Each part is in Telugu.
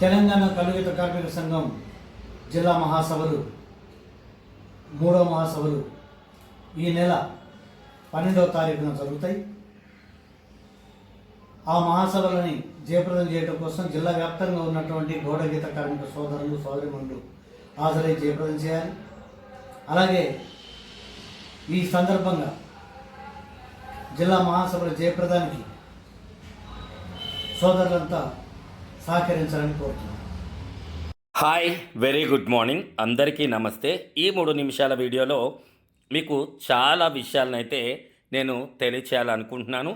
తెలంగాణ కలుగిత కార్మిక సంఘం జిల్లా మహాసభలు మూడవ మహాసభలు ఈ నెల పన్నెండవ తారీఖున జరుగుతాయి. ఆ మహాసభలని జయప్రదం చేయడం కోసం జిల్లా వ్యాప్తంగా ఉన్నటువంటి గోడగీత కార్మిక సోదరులు సోదరిమణులు హాజరై జయప్రదం చేయాలి. అలాగే ఈ సందర్భంగా జిల్లా మహాసభల జయప్రదానికి సోదరులంతా సహకరించాలని కోరుతున్నాను. Hi very good morning. అందరికీ నమస్తే. ఈ మూడు నిమిషాల వీడియోలో మీకు చాలా విషయాలనైతే నేను తెలియచేయాలనుకుంటున్నాను.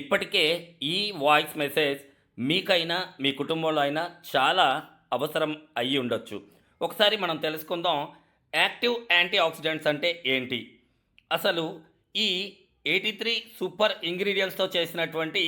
ఇప్పటికే ఈ వాయిస్ మెసేజ్ మీకైనా మీ కుటుంబంలో అయినా చాలా అవసరం అయ్యి ఉండొచ్చు. ఒకసారి మనం తెలుసుకుందాం యాక్టివ్ యాంటీ ఆక్సిడెంట్స్ అంటే ఏంటి? అసలు ఈ ఎయిటీ త్రీ సూపర్ ఇంగ్రీడియంట్స్తో చేసినటువంటి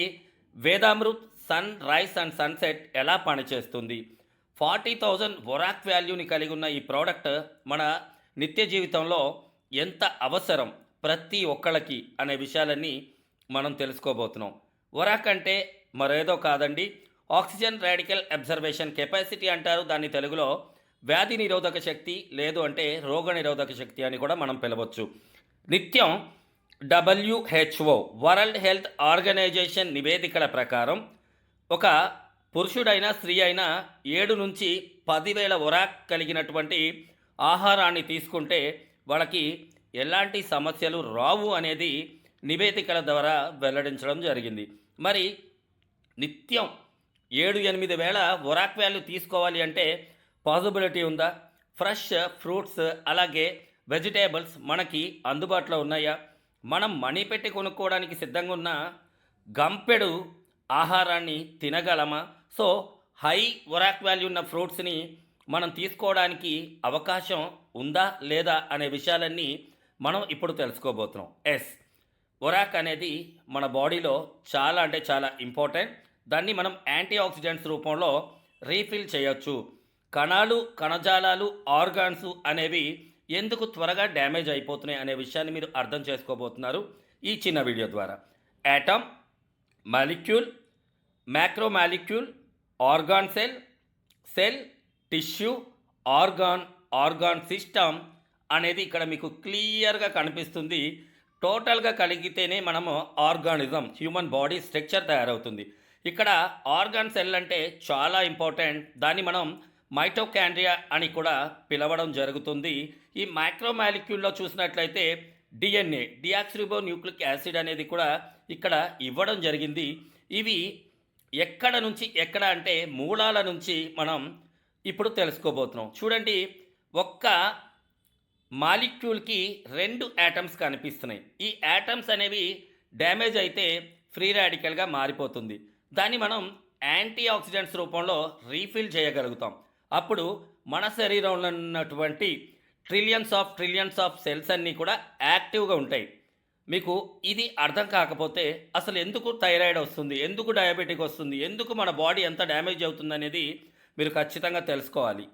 Vedamrit sunrise and sunset ఎలా పనిచేస్తుంది? ఫార్టీ థౌజండ్ వొరాక్ వాల్యూని కలిగి ఉన్న ఈ ప్రోడక్ట్ మన నిత్య జీవితంలో ఎంత అవసరం ప్రతి ఒక్కళ్ళకి అనే విషయాలన్నీ మనం తెలుసుకోబోతున్నాం. వొరాక్ అంటే మరేదో కాదండి. ఆక్సిజన్ రాడికల్ అబ్జర్వేషన్ కెపాసిటీ అంటారు. దాన్ని తెలుగులో వ్యాధి నిరోధక శక్తి లేదు అంటే రోగ నిరోధక శక్తి అని కూడా మనం పిలవచ్చు. నిత్యం డబ్ల్యూహెచ్ఓ వరల్డ్ హెల్త్ ఆర్గనైజేషన్ నివేదికల ప్రకారం ఒక పురుషుడైనా స్త్రీ అయినా ఏడు నుంచి పదివేల ఒరాక్ కలిగినటువంటి ఆహారాన్ని తీసుకుంటే వాళ్ళకి ఎలాంటి సమస్యలు రావు అనేది నివేదికల ద్వారా వెల్లడించడం జరిగింది. మరి నిత్యం ఏడు ఎనిమిది వేల ఒరాక్ వాల్యూ తీసుకోవాలి అంటే పాసిబిలిటీ ఉందా? ఫ్రెష్ ఫ్రూట్స్ అలాగే వెజిటేబుల్స్ మనకి అందుబాటులో ఉన్నాయా? మనం మనీ పెట్టి కొనుక్కోవడానికి సిద్ధంగా ఉన్న గంపెడు ఆహారాన్ని తినగలమా? సో హై ఒరాక్ వాల్యూ ఉన్న ఫ్రూట్స్ని మనం తీసుకోవడానికి అవకాశం ఉందా లేదా అనే విషయాలన్నీ మనం ఇప్పుడు తెలుసుకోబోతున్నాం. ఎస్ ఒరాక్ అనేది మన బాడీలో చాలా అంటే చాలా ఇంపార్టెంట్. దాన్ని మనం యాంటీ ఆక్సిడెంట్స్ రూపంలో రీఫిల్ చేయొచ్చు. కణాలు కణజాలాలు ఆర్గాన్స్ అనేవి ఎందుకు త్వరగా డ్యామేజ్ అయిపోతున్నాయి అనే విషయాన్ని మీరు అర్థం చేసుకోబోతున్నారు ఈ చిన్న వీడియో ద్వారా. Atom molecule macromolecule organ cell cell tissue organ organ system అనేది ఇక్కడ మీకు క్లియర్గా కనిపిస్తుంది. టోటల్గా కలిగితేనే మనము ఆర్గానిజం హ్యూమన్ బాడీ స్ట్రక్చర్ తయారవుతుంది. ఇక్కడ ఆర్గాన్ సెల్ అంటే చాలా ఇంపార్టెంట్. దాన్ని మనం మైటోకాండ్రియా అని కూడా పిలవడం జరుగుతుంది. ఈ మైక్రోమాలిక్యూల్లో చూసినట్లయితే డిఎన్ఏ డియాక్సిరిబో న్యూక్లిక్ యాసిడ్ అనేది కూడా ఇక్కడ ఇవ్వడం జరిగింది. ఇవి ఎక్కడ నుంచి ఎక్కడ అంటే మూలాల నుంచి మనం ఇప్పుడు తెలుసుకోబోతున్నాం. చూడండి ఒక్క మాలిక్యూల్కి రెండు యాటమ్స్ కనిపిస్తున్నాయి. ఈ యాటమ్స్ అనేవి డ్యామేజ్ అయితే ఫ్రీ రాడికల్గా మారిపోతుంది. దాన్ని మనం యాంటీ ఆక్సిడెంట్స్ రూపంలో రీఫిల్ చేయగలుగుతాం. అప్పుడు మన శరీరంలో ఉన్నటువంటి trillions of trillions of cells అన్నీ కూడా యాక్టివ్గా ఉంటాయి. మీకు ఇది అర్థం కాకపోతే అసలు ఎందుకు థైరాయిడ్ వస్తుంది? ఎందుకు డయాబెటిక్ వస్తుంది? ఎందుకు మన బాడీ ఎంత డ్యామేజ్ అవుతుంది అనేది మీరు ఖచ్చితంగా తెలుసుకోవాలి.